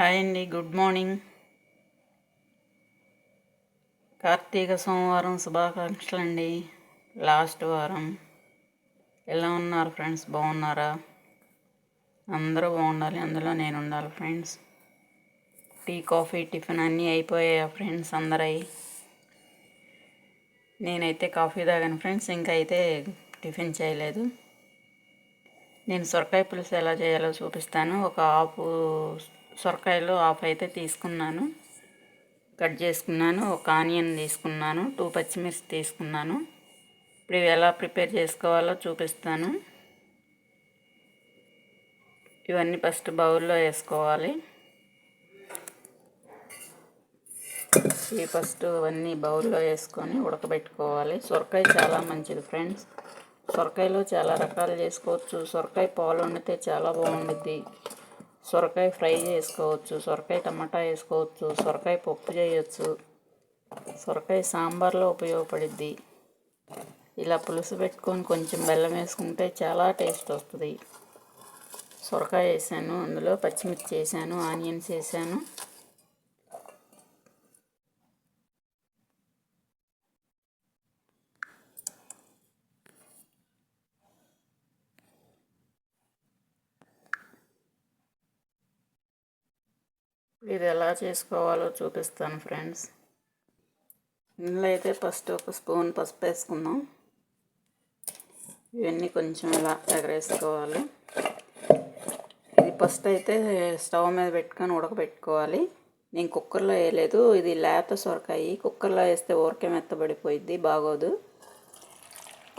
Hi అండి good morning. Karthika సోమవారం శుభాకాంక్షలు అండి. లాస్ట్ వారం. ఎలా ఉన్నారు ఫ్రెండ్స్? బాగున్నారా? అందరూ బాగుండాలి అందులో నేను ఉండాలి ఫ్రెండ్స్. టీ కాఫీ టిఫిన్ అన్నీ అయిపోయాయా ఫ్రెండ్స్ అందరై? నేనైతే కాఫీ తాగాను ఫ్రెండ్స్ ఇంకా అయితే టిఫిన్ చేయలేదు. నేను సొరకాయ పులుసు ఎలా చేయాలో చూపిస్తాను. ఒక ఆపు సొరకాయలు హాఫ్ అయితే తీసుకున్నాను. కట్ చేసుకున్నాను. ఒక ఆనియన్ తీసుకున్నాను. టూ పచ్చిమిర్చి తీసుకున్నాను. ఇప్పుడు ఇవి ఎలా ప్రిపేర్ చేసుకోవాలో చూపిస్తాను. ఇవన్నీ ఫస్ట్ బౌల్లో వేసుకోవాలి. ఇవి ఫస్ట్ అవన్నీ బౌల్లో వేసుకొని ఉడకబెట్టుకోవాలి. సొరకాయ చాలా మంచిది ఫ్రెండ్స్. సొరకాయలో చాలా రకాలు చేసుకోవచ్చు. సొరకాయ పాలు వండితే చాలా బాగుండుద్ది. సొరకాయ ఫ్రై చేసుకోవచ్చు సొరకాయ టమాటా వేసుకోవచ్చు సొరకాయ పప్పు చేయొచ్చు. సొరకాయ సాంబార్లో ఉపయోగపడుద్ది. ఇలా పులుసు పెట్టుకొని కొంచెం బెల్లం వేసుకుంటే చాలా టేస్ట్ వస్తుంది. సొరకాయ వేసాను అందులో పచ్చిమిర్చి వేసాను ఆనియన్స్ వేసాను. ఇది ఎలా చేసుకోవాలో చూపిస్తాను ఫ్రెండ్స్. ఇందులో అయితే ఫస్ట్ ఒక స్పూన్ పసుపు వేసుకుందాం. ఇవన్నీ కొంచెం ఇలా ఎగరేసుకోవాలి. ఇది ఫస్ట్ అయితే స్టవ్ మీద పెట్టుకొని ఉడకబెట్టుకోవాలి. నేను కుక్కర్లో వేయలేదు. ఇది లేత సొరకాయ. కుక్కర్లో వేస్తే ఊరికే మెత్తబడిపోయిద్ది బాగోదు.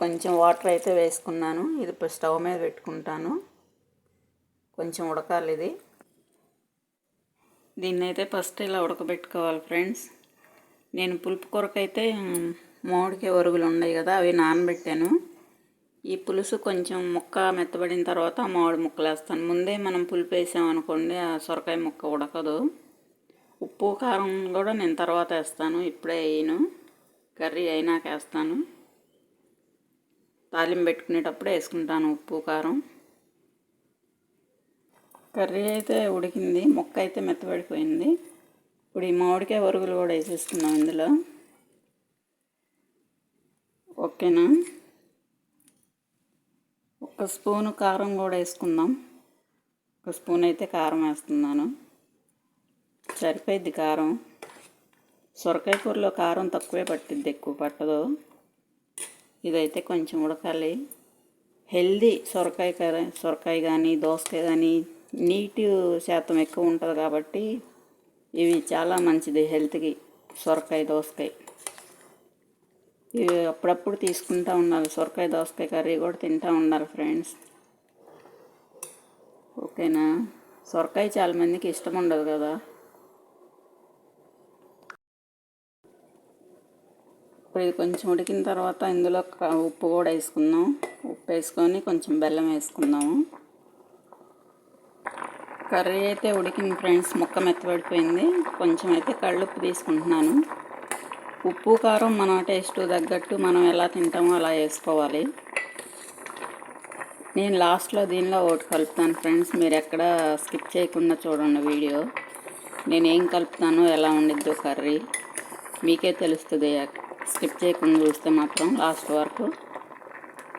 కొంచెం వాటర్ అయితే వేసుకున్నాను. ఇది స్టవ్ మీద పెట్టుకుంటాను. కొంచెం ఉడకాలి ఇది. దీన్ని అయితే ఫస్ట్ ఇలా ఉడకబెట్టుకోవాలి ఫ్రెండ్స్. నేను పులుపు కొరకైతే మామిడికాయ ఒరుగులు ఉన్నాయి కదా అవి నానబెట్టాను. ఈ పులుసు కొంచెం ముక్క మెత్తబడిన తర్వాత మామిడి ముక్కలు వేస్తాను ముందే మనం పులుపు వేసామనుకోండి ఆ సొరకాయ ముక్క ఉడకదు. ఉప్పు కారం కూడా నేను తర్వాత వేస్తాను ఇప్పుడే వేయను. కర్రీ అయినాక వేస్తాను. తాలింపు పెట్టుకునేటప్పుడు వేసుకుంటాను ఉప్పు కారం. కర్రీ అయితే ఉడికింది మొక్క అయితే మెత్తబడిపోయింది. ఇప్పుడు ఈ మామిడికాయ వరుగులు కూడా వేసేసుకున్నాం ఇందులో. ఓకేనా? ఒక స్పూను కారం కూడా వేసుకుందాం. ఒక స్పూన్ అయితే కారం వేస్తున్నాను. సరిపోయిద్ది కారం. సొరకాయ కూరలో కారం తక్కువే పట్టిద్ది ఎక్కువ పట్టదు. ఇదైతే కొంచెం ఉడకాలి. హెల్దీ సొరకాయ కర్రీ సొరకాయ కానీ దోసకాయ కానీ నీటి శాతం ఎక్కువ ఉంటుంది కాబట్టి ఇవి చాలా మంచిది హెల్త్కి. సొరకాయ దోసకాయ. ఇవి అప్పుడప్పుడు తీసుకుంటూ ఉండాలి. సొరకాయ దోసకాయ కర్రీ కూడా తింటూ ఉండాలి ఫ్రెండ్స్. ఓకేనా? సొరకాయ చాలా మందికి ఇష్టం ఉండదు కదా? ఇప్పుడు ఇది కొంచెం ఉడికిన తర్వాత ఇందులో ఉప్పు కూడా వేసుకుందాం. ఉప్పు వేసుకొని కొంచెం బెల్లం వేసుకుందాము. కర్రీ అయితే ఉడికింది ఫ్రెండ్స్. ముక్క మెత్తబడిపోయింది. కొంచెం అయితే కళ్ళుప్పు తీసుకుంటున్నాను. ఉప్పు కారం మన టేస్ట్ తగ్గట్టు మనం ఎలా తింటామో అలా వేసుకోవాలి. నేను లాస్ట్లో దీనిలో ఒకటి కలుపుతాను ఫ్రెండ్స్. మీరు ఎక్కడ స్కిప్ చేయకుండా చూడండి వీడియో. నేను ఏం కలుపుతానో ఎలా ఉండిద్దో కర్రీ. మీకే తెలుస్తుంది. స్కిప్ చేయకుండా చూస్తే మాత్రం లాస్ట్ వరకు.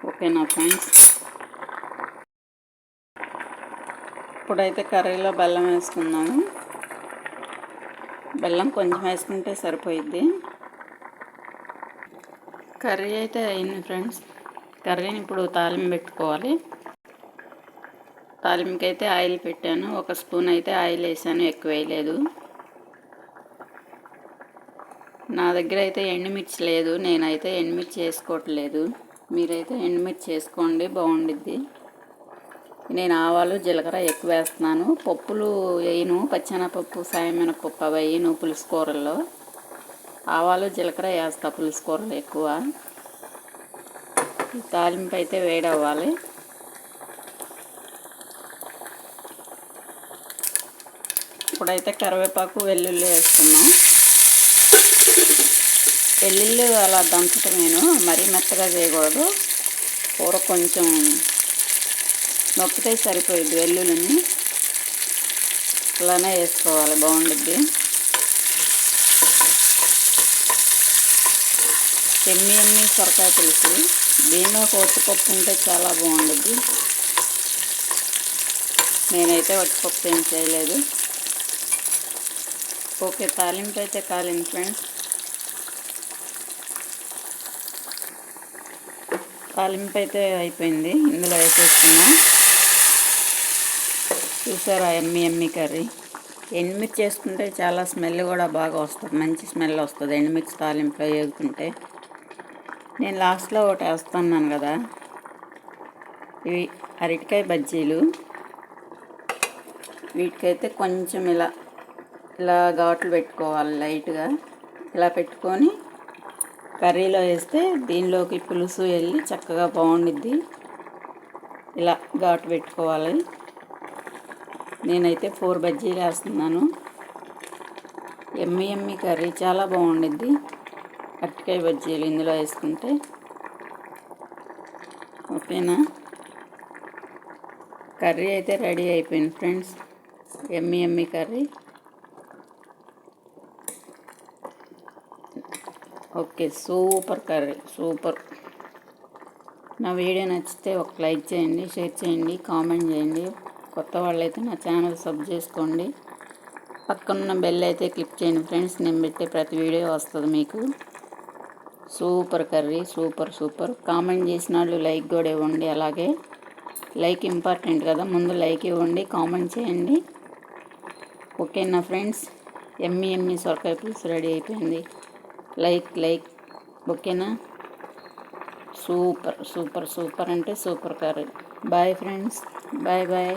ఓకేనా ఫ్రెండ్స్? ఇప్పుడైతే కర్రీలో బెల్లం వేసుకుందాము. బెల్లం కొంచెం వేసుకుంటే సరిపోయిద్ది. కర్రీ అయితే అయింది ఫ్రెండ్స్. కర్రీని ఇప్పుడు తాలింపు పెట్టుకోవాలి. తాలింపుకి అయితే ఆయిల్ పెట్టాను. ఒక స్పూన్ అయితే ఆయిల్ వేసాను. ఎక్కువ వేయలేదు. నా దగ్గర అయితే ఎండుమిర్చి లేదు. నేనైతే ఎండుమిర్చి వేసుకోవట్లేదు. మీరైతే ఎండుమిర్చి వేసుకోండి. బాగుండిద్ది. నేను ఆవాలు జీలకర్ర ఎక్కువ వేస్తున్నాను. పప్పులు వేయను. పచ్చెనపప్పు సాయమినపప్పు అవి వేయను పులుసు కూరల్లో. ఆవాలు జీలకర్ర వేస్తా పులుసు కూరలు ఎక్కువ. తాలింపు అయితే వేడవ్వాలి. ఇప్పుడైతే కరివేపాకు వెల్లుల్లి వేస్తున్నాం. వెల్లుల్లి అలా దంచటం నేను మరీ మెత్తగా చేయకూడదు. కూర కొంచెం నొక్కితే సరిపోయింది వెల్లుల్లిని. అలానే వేసుకోవాలి బాగుండుద్ది. ఎమ్మి ఎమ్మి సొరకాయ పులుసు. దీనిలో కొట్టుపప్పు ఉంటే చాలా బాగుండుద్ది. నేనైతే వచ్చిపప్పు ఏం చేయలేదు. ఓకే తాలింపు అయితే కాలింది ఫ్రెండ్స్. తాలింపు అయితే అయిపోయింది. ఇందులో వేసేస్తున్నాం చూసారా ఎమ్మి ఎమ్మి కర్రీ? ఎండుమిర్చి చేసుకుంటే చాలా స్మెల్ కూడా బాగా వస్తుంది. మంచి స్మెల్ వస్తుంది. ఎండుమిర్చి తాలింపులో వేసుకుంటే నేను లాస్ట్లో ఒకటి వేస్తున్నాను కదా. ఇవి అరటికాయ బజ్జీలు. వీటికైతే కొంచెం ఇలా ఇలా ఘాట్లు పెట్టుకోవాలి లైట్గా. ఇలా పెట్టుకొని కర్రీలో వేస్తే దీనిలోకి పులుసు వెళ్ళి చక్కగా బాగుండిద్ది. ఇలా ఘాటు పెట్టుకోవాలి. నేనైతే ఫోర్ బజ్జీలు వేస్తున్నాను. ఎమ్మి ఎమ్మి కర్రీ చాలా బాగుండిద్ది. అరటికాయ బజ్జీలు ఇందులో వేసుకుంటే. ఓకేనా? కర్రీ అయితే రెడీ అయిపోయింది ఫ్రెండ్స్. ఎమ్మి ఎమ్మి curry. Okay super curry super. నా వీడియో నచ్చితే ఒక లైక్ చేయండి షేర్ చేయండి కామెంట్ చేయండి. కొత్త వాళ్ళైతే నా ఛానల్ సబ్ చేసుకోండి. పక్కనున్న బెల్ అయితే క్లిక్ చేయండి ఫ్రెండ్స్. నేను పెట్టే ప్రతి వీడియో వస్తుంది మీకు. Super curry super super. Comment చేసిన వాళ్ళు లైక్ కూడా ఇవ్వండి. అలాగే లైక్ ఇంపార్టెంట్ కదా. ముందు లైక్ ఇవ్వండి కామెంట్ చేయండి. ఓకేనా ఫ్రెండ్స్? ఎమ్మి ఎమ్మి సొరకాయ పులుసు రెడీ అయిపోయింది. Like like. ఓకేనా? సూపర్ సూపర్ సూపర్ అంటే super curry. Bye friends bye bye